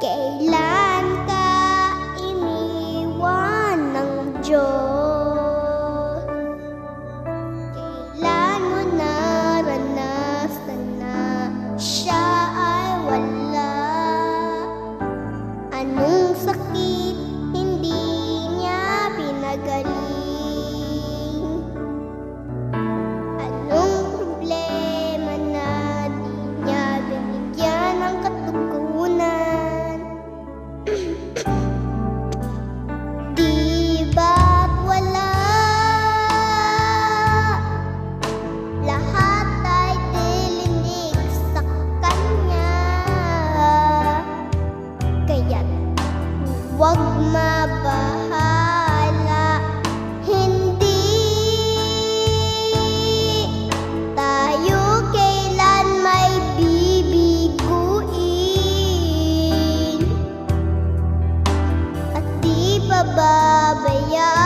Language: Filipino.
Kayla. kaya't huwag mabahala. Hindi tayo kailan may bibiguin. At di pababayaan